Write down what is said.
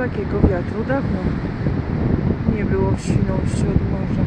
takiego wiatru dawno nie było w Świnoujściu od morza.